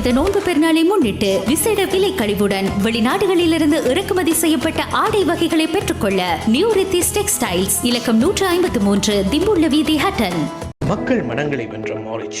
புனித நோன்பு பெருநாளை முன்னிட்டு விசேட விலை கழிவுடன் வெளிநாடுகளிலிருந்து இறக்குமதி செய்யப்பட்ட ஆடை வகைகளை பெற்றுக்கொள்ள நியூ ரித்திஸ் டெக்ஸ்டைல்ஸ் இலக்கம் நூற்று ஐம்பத்து மூன்று திம்புள்ள வீதி ஹட்டன். மக்கள் மனங்களை வென்ற மாரிச்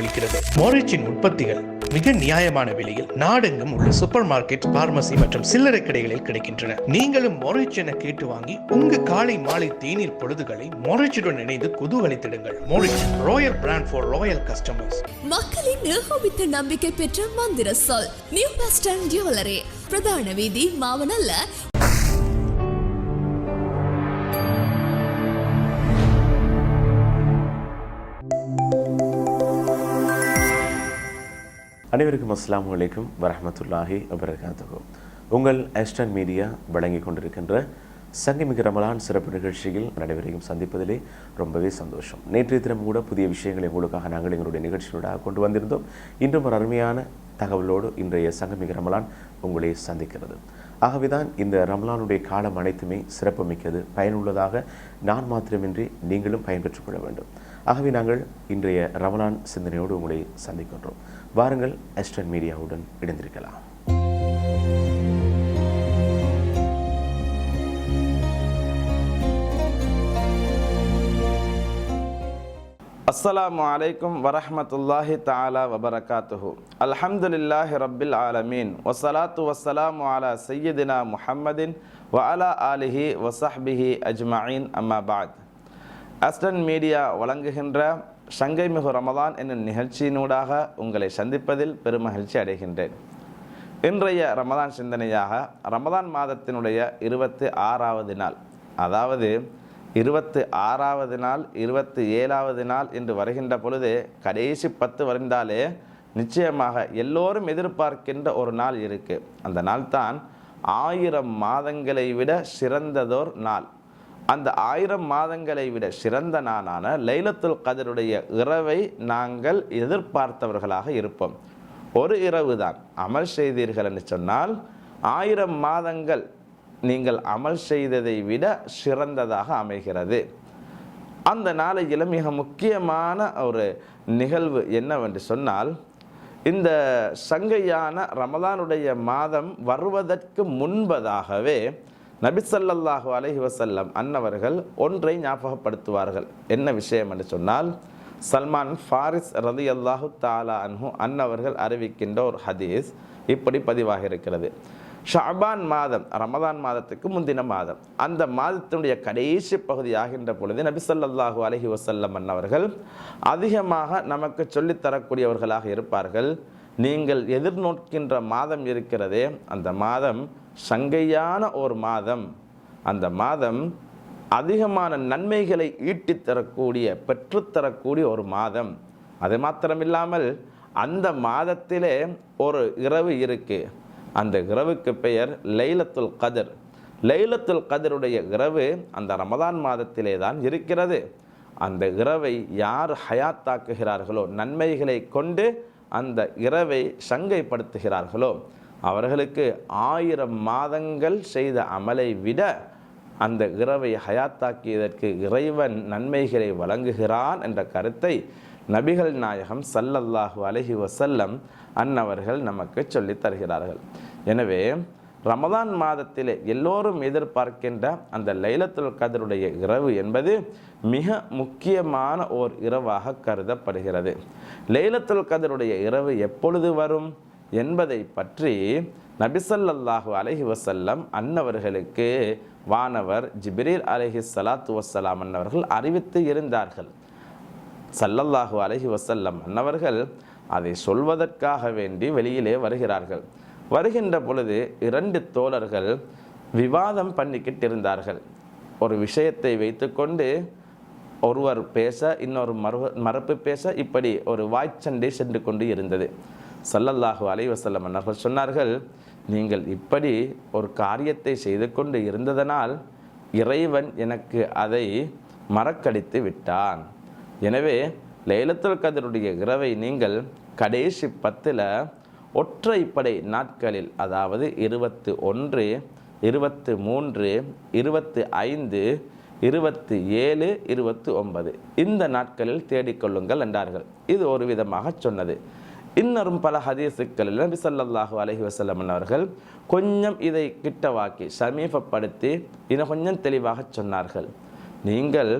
அளிக்கிறது. மோரிச்சின் உற்பத்திகள் மிக நியாயமான விலையில் நாடெங்கும் உள்ள சூப்பர் மார்க்கெட் பார்மசி மற்றும் சில்லறை கடைகளில் கிடைக்கின்றன. நீங்களும் மொரிச் என கேட்டு வாங்கி உங்க காலை மாலை தேநீர் பொழுதுகளை மொரிச்சுடன் இணைந்து குதூகலித்திடுங்கள். Morich royal brand for royal customers மக்களின் ஏகோபித்த நம்பிக்கை பெற்ற மந்திர சொல் நியூ பஸ் ஜுவல்லரி பிரதான வீதி மாவனல்ல அனைவருக்கும் அஸ்லாம் வலைக்கும் வரமத்துல்லாஹி வபரகாத்துஹு. உங்கள் ஆஸ்டன் மீடியா வழங்கி கொண்டிருக்கின்ற சங்கமிக ரமலான் சிறப்பு நிகழ்ச்சியில் நடைபெறையும் சந்திப்பதிலே ரொம்பவே சந்தோஷம். நேற்றைய தினம் கூட புதிய விஷயங்களை உங்களுக்காக நாங்கள் எங்களுடைய நிகழ்ச்சியோட கொண்டு வந்திருந்தோம். இன்றும் ஒரு அருமையான தகவலோடு இன்றைய சங்கமிக ரமலான் உங்களை சந்திக்கிறது. ஆகவேதான் இந்த ரமலானுடைய காலம் அனைத்துமே சிறப்புமிக்கது பயனுள்ளதாக நான் மாத்திரமின்றி நீங்களும் பயன்பெற்றுக் கொள்ள வேண்டும். ஆகவே நாங்கள் இன்றைய ரமலான் சிந்தனையோடு உங்களை சந்திக்கின்றோம். வாருங்கள் எஸ்டன் மீடியாவுடன் இணைந்திருக்கலாம். அஸ்லாம் வலைக்கும் வரமத்துல்லாஹி தாலா வபரகாத்துஹு அல்ஹம்துலில்லாஹி ரப்பில் ஆலமீன் வஸ்ஸலாத்து வசலாம் அலா சையதினா முஹம்மதின் வ அலா ஆலிஹி வசஹ்பிஹி அஜ்மாயின் அம்மாபாத் அஸ்டன் மீடியா வழங்குகின்ற சங்கை மிகு ரமதான் என்னும் நிகழ்ச்சியினூடாக உங்களை சந்திப்பதில் பெருமகிழ்ச்சி அடைகின்றேன். இன்றைய ரமதான் சிந்தனையாக ரமதான் மாதத்தினுடைய இருபத்தி ஆறாவது நாள் அதாவது இருபத்தி ஆறாவது நாள் இருபத்தி ஏழாவது நாள் என்று வருகின்ற பொழுது கடைசி பத்து வருந்தாலே நிச்சயமாக எல்லோரும் எதிர்பார்க்கின்ற ஒரு நாள் இருக்குது அந்த நாள் தான் ஆயிரம் மாதங்களை விட சிறந்ததோர் நாள். அந்த ஆயிரம் மாதங்களை விட சிறந்த நாளான லைலத்துல் கதருடைய இரவை நாங்கள் எதிர்பார்த்தவர்களாக இருப்போம். ஒரு இரவு தான் அமல் செய்தீர்கள் என்று சொன்னால் ஆயிரம் மாதங்கள் நீங்கள் அமல் செய்ததை விட சிறந்ததாக அமைகிறது. அந்த நாளையில் மிக முக்கியமான ஒரு நிகழ்வு என்னவென்று சொன்னால் இந்த சங்கையான ரமதானுடைய மாதம் வருவதற்கு முன்பதாகவே நபிசல்லாஹு அலஹி வசல்லம் அன்னவர்கள் ஒன்றை ஞாபகப்படுத்துவார்கள். என்ன விஷயம் என்று சொன்னால் சல்மான் ஃபாரிஸ் ரதி அல்லாஹு தாலா அன்ஹு அன்னவர்கள் அறிவிக்கின்ற ஒரு ஹதீஸ் இப்படி பதிவாக இருக்கிறது. ஷாபான் மாதம் ரமதான் மாதத்துக்கு முந்தின மாதம். அந்த மாதத்தினுடைய கடைசி பகுதி ஆகின்ற பொழுது நபிசல்லாஹு அலஹி வசல்லம் அன்னவர்கள் அதிகமாக நமக்கு சொல்லித் தரக்கூடியவர்களாக இருப்பார்கள். நீங்கள் எதிர்நோக்கின்ற மாதம் இருக்கிறதே அந்த மாதம் சங்கையான ஒரு மாதம். அந்த மாதம் அதிகமான நன்மைகளை ஈட்டித் தரக்கூடிய பெற்றுத்தரக்கூடிய ஒரு மாதம். அது மாத்திரமில்லாமல் அந்த மாதத்திலே ஒரு இரவு இருக்கு. அந்த இரவுக்கு பெயர் லைலத்துல் கதிர். லைலத்துல் கதிருடைய இரவு அந்த ரமதான் மாதத்திலே தான் இருக்கிறது. அந்த இரவை யார் ஹயாத்தாக்குகிறார்களோ நன்மைகளை கொண்டு அந்த இரவை சங்கைப்படுத்துகிறார்களோ அவர்களுக்கு ஆயிரம் மாதங்கள் செய்த அமலை விட அந்த இரவை ஹயாத்தாக்கியதற்கு இறைவன் நன்மைகளை வழங்குகிறான் என்ற கருத்தை நபிகள் நாயகம் சல்லல்லாஹு அலஹி வசல்லம் அன்னவர்கள் நமக்கு சொல்லித் தருகிறார்கள். எனவே ரமதான் மாதத்திலே எல்லோரும் எதிர்பார்க்கின்ற அந்த லைலத்துல் கதருடைய இரவு என்பது மிக முக்கியமான ஓர் இரவாக கருதப்படுகிறது. லைலத்துல் கதருடைய இரவு எப்பொழுது வரும்? என்பதை பற்றி நபிசல்லாஹு அலஹி வசல்லம் அன்னவர்களுக்கு வானவர் ஜிப்ரீல் அலஹி சலாத்து வசலாம் அன்னவர்கள் அறிவித்து இருந்தார்கள். சல்லல்லாஹு அலஹி வசல்லம் அன்னவர்கள் அதை சொல்வதற்காக வேண்டி வெளியிலே வருகிறார்கள். வருகின்ற பொழுது இரண்டு தோழர்கள் விவாதம் பண்ணிக்கிட்டு இருந்தார்கள். ஒரு விஷயத்தை வைத்துக்கொண்டு ஒருவர் பேச இன்னொரு மறு மறுப்பு பேச இப்படி ஒரு வாய்ச்சண்டை சென்று கொண்டு இருந்தது. சல்லல்லாஹு அலைவசல்லம் அவர்கள் சொன்னார்கள் நீங்கள் இப்படி ஒரு காரியத்தை செய்து கொண்டு இருந்ததனால் இறைவன் எனக்கு அதை மறக்கடித்து விட்டான். எனவே லைலத்துல் கதருடைய இரவை நீங்கள் கடைசி பத்தில் ஒற்றைப்படை நாட்களில் அதாவது இருபத்து ஒன்று இருபத்து மூன்று இருபத்து ஐந்து இருபத்தி ஏழு இருபத்தி ஒன்பது இந்த நாட்களில் தேடிக்கொள்ளுங்கள் என்றார்கள். இது ஒரு விதமாக சொன்னது. இன்னரும் பல ஹதீஸுக்களில் நபி சல்லாஹூ அலஹி வஸல்லம் அவர்கள் கொஞ்சம் இதை கிட்டவாக்கி சமீபப்படுத்தி இன்னும் கொஞ்சம் தெளிவாக சொன்னார்கள். நீங்கள்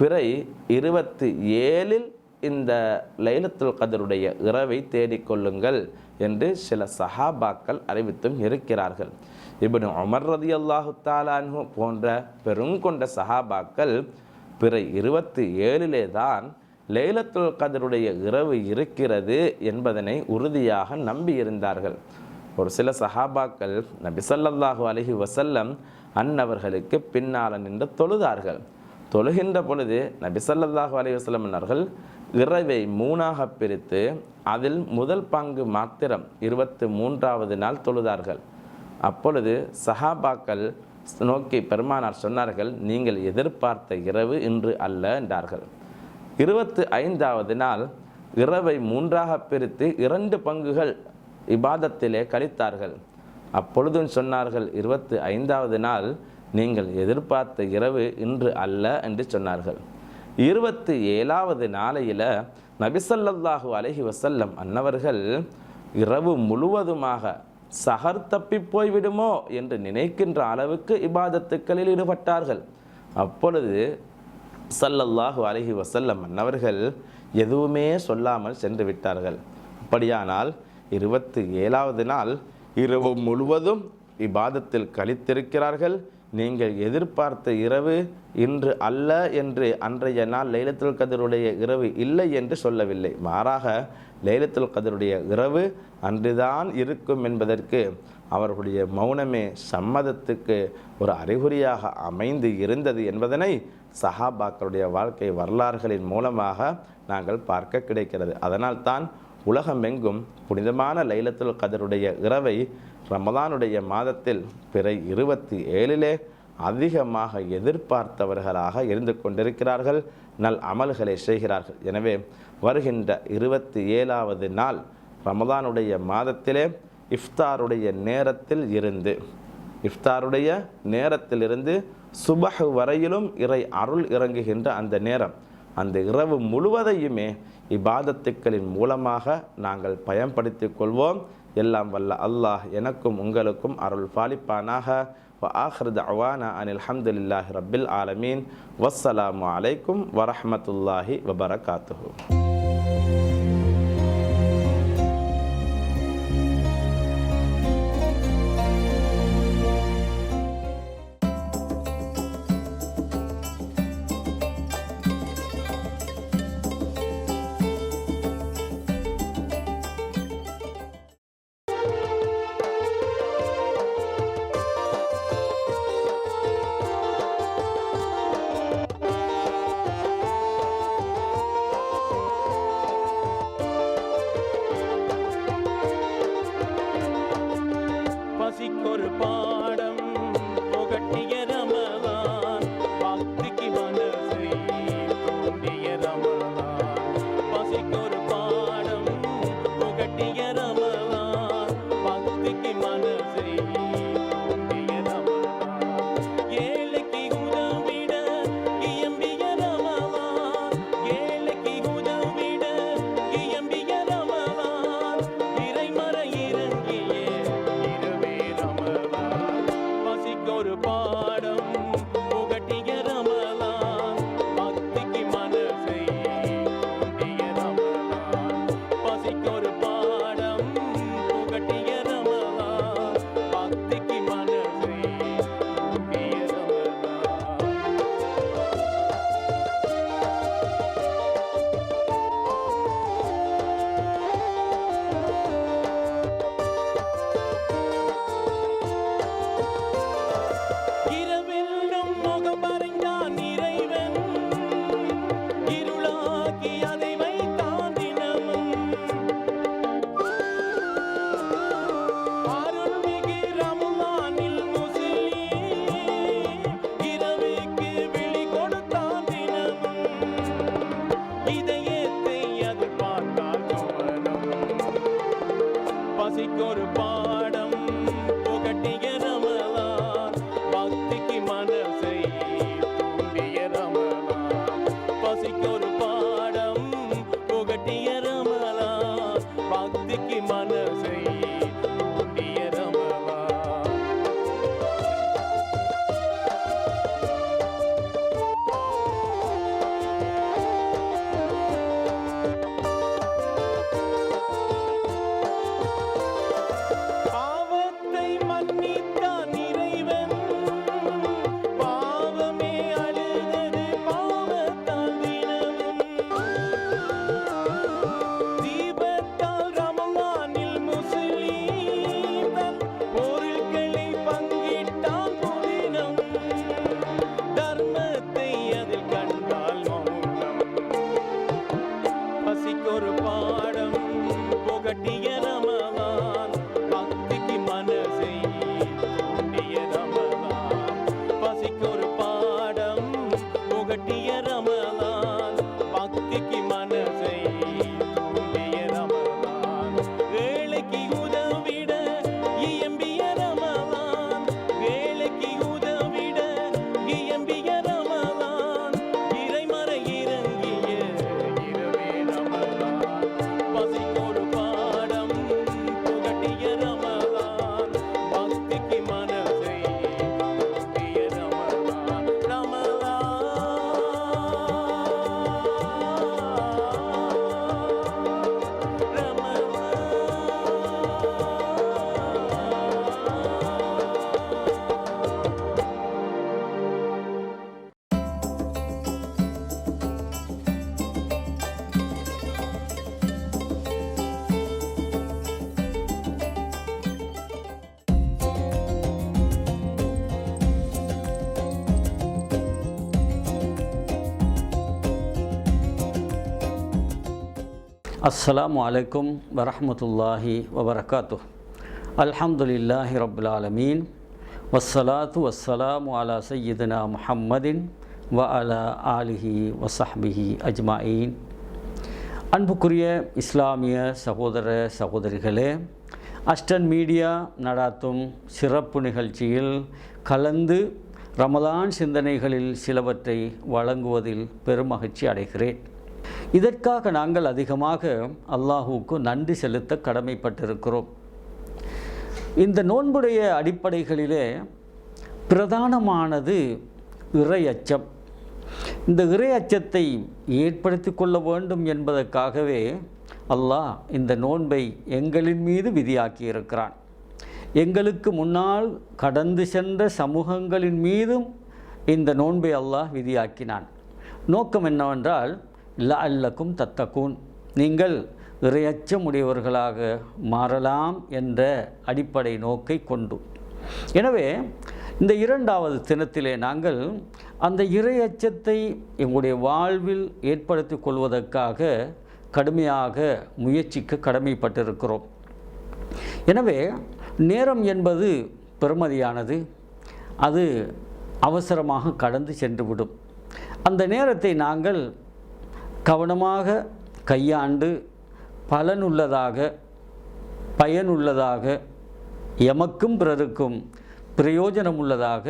பிறை இருபத்தி ஏழில் இந்த லைலத்துல் கதருடைய இரவை தேடிக்கொள்ளுங்கள் என்று சில சஹாபாக்கள் அறிவித்தும் இருக்கிறார்கள். இப்னு உமர் ரதியல்லாஹு தாலான்ஹு போன்ற பெருங்கொண்ட சஹாபாக்கள் பிறை இருபத்தி ஏழிலே தான் லைலத்துல் கதருடைய இரவு இருக்கிறது என்பதனை உறுதியாக நம்பியிருந்தார்கள். ஒரு சில சஹாபாக்கள் நபி ஸல்லல்லாஹு வசல்லம் வஸல்லம் அன்னவர்களுக்கு பின்னால் நின்று தொழுதார்கள். தொழுகின்ற பொழுது நபி ஸல்லல்லாஹு அலைஹி வஸல்லம் அவர்கள் இரவை மூணாக பிரித்து அதில் முதல் பங்கு மாத்திரம் இருபத்தி மூன்றாவது நாள் தொழுதார்கள். அப்பொழுது சஹாபாக்கள் நோக்கி பெருமானார் சொன்னார்கள் நீங்கள் எதிர்பார்த்த இரவு இன்று அல்ல என்றார்கள். இருபத்து ஐந்தாவது நாள் இரவை மூன்றாக பிரித்து இரண்டு பங்குகள் இபாதத்திலே கழித்தார்கள். அப்பொழுதும் சொன்னார்கள் இருபத்து ஐந்தாவது நாள் நீங்கள் எதிர்பார்த்த இரவு இன்று அல்ல என்று சொன்னார்கள். இருபத்தி ஏழாவது நாளையில் நபிசல்லாஹு அலஹி வசல்லம் அன்னவர்கள் இரவு முழுவதுமாக சகர் தப்பி போய்விடுமோ என்று நினைக்கின்ற அளவுக்கு இபாதத்துக்களில் ஈடுபட்டார்கள். அப்பொழுது சல்லல்லாஹு அலஹி வசல்லம் மன்னவர்கள் எதுவுமே சொல்லாமல் சென்று விட்டார்கள். அப்படியானால் இருபத்தி ஏழாவது நாள் இரவு முழுவதும் இபாதத்தில் கழித்திருக்கிறார்கள். நீங்கள் எதிர்பார்த்த இரவு இன்று அல்ல என்று அன்றைய நாள் லைலத்துல் கதருடைய இரவு இல்லை என்று சொல்லவில்லை. மாறாக லைலத்துல் கதருடைய இரவு அன்றுதான் இருக்கும் என்பதற்கு அவர்களுடைய மௌனமே சம்மதத்துக்கு ஒரு அறிகுறியாக அமைந்து இருந்தது என்பதனை சஹாபாக்களுடைய வாழ்க்கை வரலாறுகளின் மூலமாக நாங்கள் பார்க்க கிடைக்கிறது. அதனால்தான் உலகமெங்கும் புனிதமான லைலத்துல் கதருடைய இரவை ரமதானுடைய மாதத்தில் பிற இருபத்தி ஏழிலே அதிகமாக எதிர்பார்த்தவர்களாக இருந்து கொண்டிருக்கிறார்கள். நல் அமல்களை செய்கிறார்கள். எனவே வருகின்ற இருபத்தி ஏழாவது நாள் ரமதானுடைய மாதத்திலே இஃப்தாருடைய நேரத்தில் இருந்து இஃப்தாருடைய நேரத்திலிருந்து சுபஹ் வரையிலும் இறை அருள் இறங்குகின்ற அந்த நேரம் அந்த இரவு முழுவதையுமே இபாதத்துக்களின் மூலமாக நாங்கள் பயன்படுத்திக் கொள்வோம் எல்லாம் வல்ல அல்லாஹ் எனக்கும் உங்களுக்கும் அருள் பாலிப்பானாக وآخر دعوانا أن الحمد لله رب العالمين والسلام عليكم ورحمة الله وبركاته அஸ்ஸலாமு வலைக்கும் வரமத்துல்லாஹி வபரகாத்து அல்ஹம்துலில்லாஹி ரபுல் ஆலமீன் வஸ்ஸலாத்து வஸ்ஸலாம் அலா சய்யிதுனா முஹம்மதின் வ அலா ஆலிஹி வசஹ்பிஹி அஜ்மாயின் அன்புக்குரிய இஸ்லாமிய சகோதர சகோதரிகளே அஸ்டன் மீடியா நடாத்தும் சிறப்பு நிகழ்ச்சியில் கலந்து ரமலான் சிந்தனைகளில் சிலவற்றை வழங்குவதில் பெருமகிழ்ச்சி அடைகிறேன். இதற்காக நாங்கள் அதிகமாக அல்லாஹுவுக்கு நன்றி செலுத்த கடமைப்பட்டிருக்கிறோம். இந்த நோன்புடைய அடிப்படைகளிலே பிரதானமானது இறை அச்சம் இந்த இறை அச்சத்தை ஏற்படுத்தி கொள்ள வேண்டும் என்பதற்காகவே அல்லாஹ் இந்த நோன்பை எங்களின் மீது விதியாக்கி இருக்கிறான் எங்களுக்கு முன்னால் கடந்து சென்ற சமூகங்களின் மீதும் இந்த நோன்பை அல்லாஹ் விதியாக்கினான். நோக்கம் என்னவென்றால் ல அல்லக்கும் தத்தக்கூன் நீங்கள் இரையச்சம் உடையவர்களாக மாறலாம் என்ற அடிப்படை நோக்கை கொண்டு. எனவே இந்த இரண்டாவது தினத்திலே நாங்கள் அந்த இறையச்சத்தை எங்களுடைய வாழ்வில் ஏற்படுத்தி கொள்வதற்காக கடுமையாக முயற்சிக்க கடமைப்பட்டிருக்கிறோம். எனவே நேரம் என்பது பெருமதியானது அது அவசரமாக கடந்து சென்றுவிடும். அந்த நேரத்தை நாங்கள் கவனமாக கையாண்டு பலனுள்ளதாக பயனுள்ளதாக எமக்கும் பிறருக்கும் பிரயோஜனமுள்ளதாக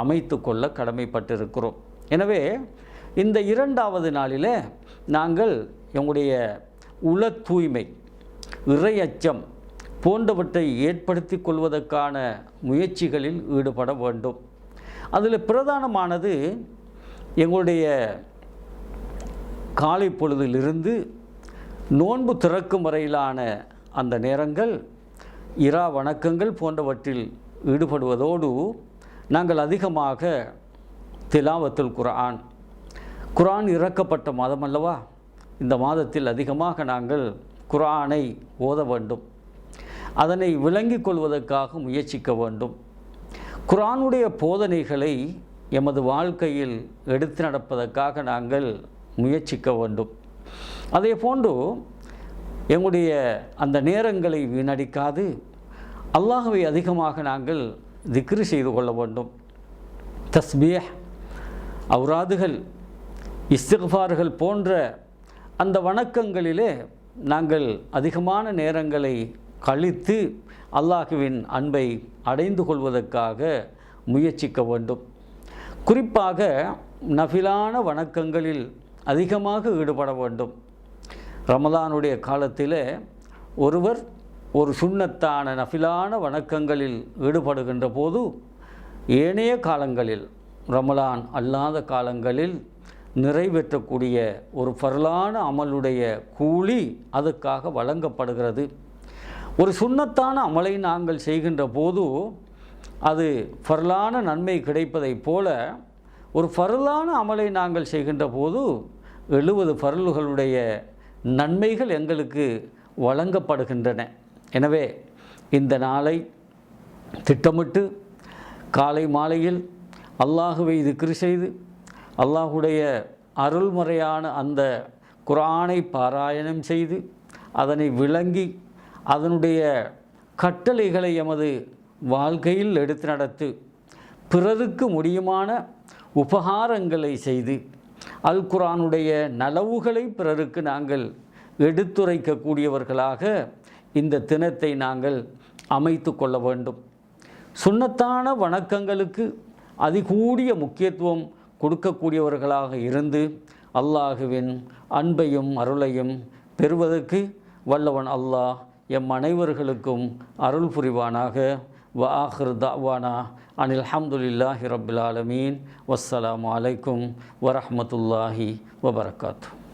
அமைத்து கொள்ள கடமைப்பட்டிருக்கிறோம். எனவே இந்த இரண்டாவது நாளில் நாங்கள் எங்களுடைய உள தூய்மை இறையச்சம் போன்றவற்றை ஏற்படுத்தி கொள்வதற்கான முயற்சிகளில் ஈடுபட வேண்டும். அதில் பிரதானமானது எங்களுடைய காலை பொழுதிலிருந்து நோன்பு திறக்கும் வரையிலான அந்த நேரங்கள் இரா வணக்கங்கள் போன்றவற்றில் ஈடுபடுவதோடு நாங்கள் அதிகமாக திலாவத்துல் குரான் குரான் இறக்கப்பட்ட மாதம் அல்லவா இந்த மாதத்தில் அதிகமாக நாங்கள் குரானை ஓத வேண்டும். அதனை விளங்கிக் கொள்வதற்காக முயற்சிக்க வேண்டும். குரானுடைய போதனைகளை எமது வாழ்க்கையில் எடுத்து நடப்பதற்காக நாங்கள் முயற்சிக்க வேண்டும். அதே போன்று எங்களுடைய அந்த நேரங்களை வீணடிக்காது. அல்லாஹுவை அதிகமாக நாங்கள் திக்ரு செய்து கொள்ள வேண்டும். தஸ்பிய அவுராதுகள் இஸ்திஃபார்கள் போன்ற அந்த வணக்கங்களிலே நாங்கள் அதிகமான நேரங்களை கழித்து அல்லாஹுவின் அன்பை அடைந்து கொள்வதற்காக முயற்சிக்க வேண்டும். குறிப்பாக நஃபிலான வணக்கங்களில் அதிகமாக ஈடுபட வேண்டும். ரமதானுடைய காலத்தில் ஒருவர் ஒரு சுண்ணத்தான நஃபிலான வணக்கங்களில் ஈடுபடுகின்ற போது ஏனைய காலங்களில் ரமலான் அல்லாத காலங்களில் நிறைவேற்றக்கூடிய ஒரு பரலான அமலுடைய கூலி அதுக்காக வழங்கப்படுகிறது. ஒரு சுண்ணத்தான அமலை நாங்கள் செய்கின்ற போது அது பரலான நன்மை கிடைப்பதைப் போல ஒரு பரலான அமலை நாங்கள் செய்கின்ற போது எழுபது பரல்களுடைய நன்மைகள் எங்களுக்கு வழங்கப்படுகின்றன. எனவே இந்த நாளை திட்டமிட்டு காலை மாலையில் அல்லாஹுவை திக்ரு செய்து அல்லாஹுடைய அருள்முறையான அந்த குரானை பாராயணம் செய்து அதனை விளங்கி அதனுடைய கட்டளைகளை எமது வாழ்க்கையில் எடுத்து நடத்து பிறருக்கு முடியுமான உபகாரங்களை செய்து அல் குரானுடைய நலவுகளை பிறருக்கு நாங்கள் எடுத்துரைக்கக்கூடியவர்களாக இந்த தினத்தை நாங்கள் அமைத்து கொள்ள வேண்டும். சுண்ணத்தான வணக்கங்களுக்கு அதிகூடிய முக்கியத்துவம் கொடுக்கக்கூடியவர்களாக இருந்து அல்லாஹுவின் அன்பையும் அருளையும் பெறுவதற்கு வல்லவன் அல்லாஹ் எம் அனைவர்களுக்கும் அருள் புரிவானாக. வ ஆஹிர் தாவானா அனில் அல்ஹம்துலில்லாஹி ரபில் ஆலமீன் வஸ்ஸலாமு அலைக்கும் வரஹ்மத்துல்லாஹி வபரகாத்து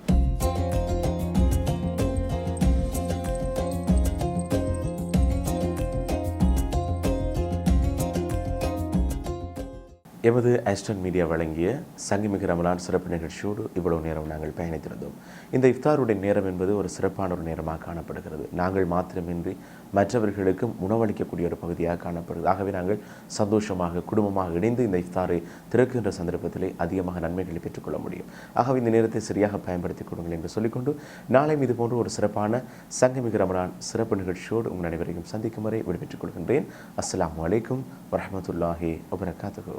எமது ஆஸ்டன் மீடியா வழங்கிய சங்கிமிகு ரமலான் சிறப்பு நிகழ்ச்சியோடு இவ்வளவு நேரம் நாங்கள் பயணித்திருந்தோம். இந்த இஃப்தாருடைய நேரம் என்பது ஒரு சிறப்பான ஒரு நேரமாக காணப்படுகிறது. நாங்கள் மாத்திரமின்றி மற்றவர்களுக்கும் உணவளிக்கக்கூடிய ஒரு பகுதியாக காணப்படுது. ஆகவே நாங்கள் சந்தோஷமாக குடும்பமாக இணைந்து இந்த இஃப்தாரை திறக்கின்ற சந்தர்ப்பத்திலே அதிகமாக நன்மைகளை பெற்றுக்கொள்ள முடியும். ஆகவே இந்த நேரத்தை சரியாக பயன்படுத்திக் கொடுங்கள் என்று சொல்லிக்கொண்டு நாளை இது போன்ற ஒரு சிறப்பான சங்கமிக ரமணான் சிறப்பு நிகழ்ச்சியோடு உங்கள் அனைவரையும் சந்திக்கும் வரை விடைபெற்றுக் கொள்கின்றேன். அஸ்லாம் அலைக்கும் வரமத்துல்லாஹி வபரகாத்துகோ